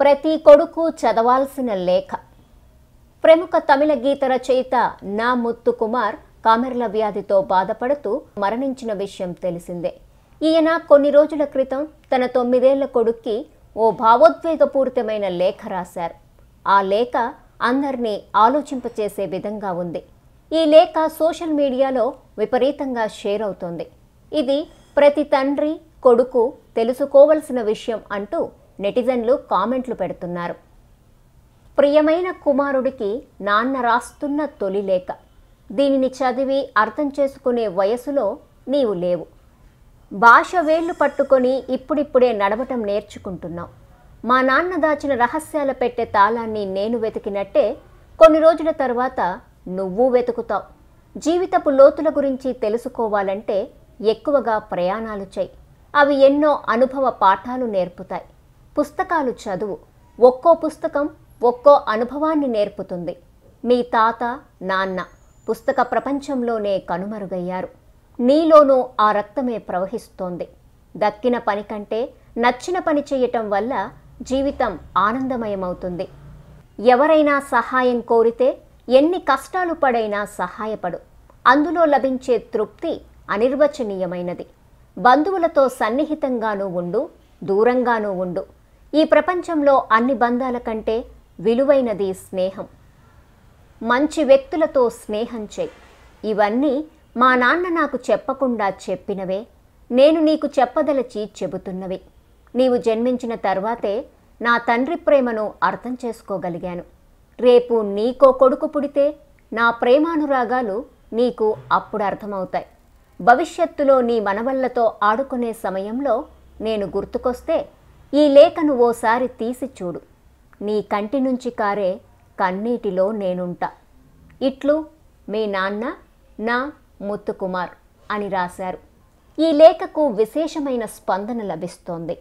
ప్రతి కొడుకు చదవాల్సిన లేఖ. ప్రముఖ తమిళ గీత రచయిత నా ముత్తు కుమార్ కామెర్ల వ్యాధితో బాధపడుతూ మరణించిన విషయం తెలిసిందే. ఈయన కొన్ని రోజుల క్రితం తన తొమ్మిదేళ్ళ కొడుక్కి ఓ భావోద్వేగపూరితమైన లేఖ రాశారు. ఆ లేఖ అందరినీ ఆలోచింపచేసే విధంగా ఉంది. ఈ లేఖ సోషల్ మీడియాలో విపరీతంగా షేర్ అవుతోంది. ఇది ప్రతి తండ్రి కొడుకు తెలుసుకోవలసిన విషయం అంటూ నెటిజన్లు కామెంట్లు పెడుతున్నారు. ప్రియమైన కుమారుడికి నాన్న రాస్తున్న తొలి లేఖ. దీనిని చదివి అర్థం చేసుకునే వయసులో నీవు లేవు. భాష వేళ్ళు పట్టుకొని ఇప్పుడిప్పుడే నడవటం నేర్చుకుంటున్నావు. మా నాన్న దాచిన రహస్యాల పెట్టే తాళాన్ని నేను వెతికినట్టే కొన్ని రోజుల తర్వాత నువ్వు వెతుకుతావు. జీవితపు లోతుల గురించి తెలుసుకోవాలంటే ఎక్కువగా ప్రయాణాలు చేయి. అవి ఎన్నో అనుభవ పాఠాలు నేర్పుతాయి. పుస్తకాలు చదువు. ఒక్కో పుస్తకం ఒక్కో అనుభవాన్ని నేర్పుతుంది. మీ తాత నాన్న పుస్తక ప్రపంచంలోనే కనుమరుగయ్యారు. నీలోనూ ఆ రక్తమే ప్రవహిస్తోంది. దక్కిన పని కంటే నచ్చిన పని చేయటం వల్ల జీవితం ఆనందమయమవుతుంది. ఎవరైనా సహాయం కోరితే ఎన్ని కష్టాలు పడైనా సహాయపడు. అందులో లభించే తృప్తి అనిర్వచనీయమైనది. బంధువులతో సన్నిహితంగానూ ఉండు దూరంగానూ ఉండు. ఈ ప్రపంచంలో అన్ని బంధాల కంటే విలువైనది స్నేహం. మంచి వ్యక్తులతో స్నేహం చేయి. ఇవన్నీ మా నాన్న నాకు చెప్పకుండా చెప్పినవే. నేను నీకు చెప్పదలచి చెబుతున్నవి. నీవు జన్మించిన తర్వాతే నా తండ్రి ప్రేమను అర్థం చేసుకోగలిగాను. రేపు నీకో కొడుకు పుడితే నా ప్రేమానురాగాలు నీకు అప్పుడు అర్థమవుతాయి. భవిష్యత్తులో నీ మనవళ్ళతో ఆడుకునే సమయంలో నేను గుర్తుకొస్తే ఈ లేఖను ఓసారి తీసి చూడు. నీ కంటి నుంచి కారే కన్నీటిలో నేనుంటా. ఇట్లు మీ నాన్న నా ముత్తుకుమార్ అని రాశారు. ఈ లేఖకు విశేషమైన స్పందన లభిస్తోంది.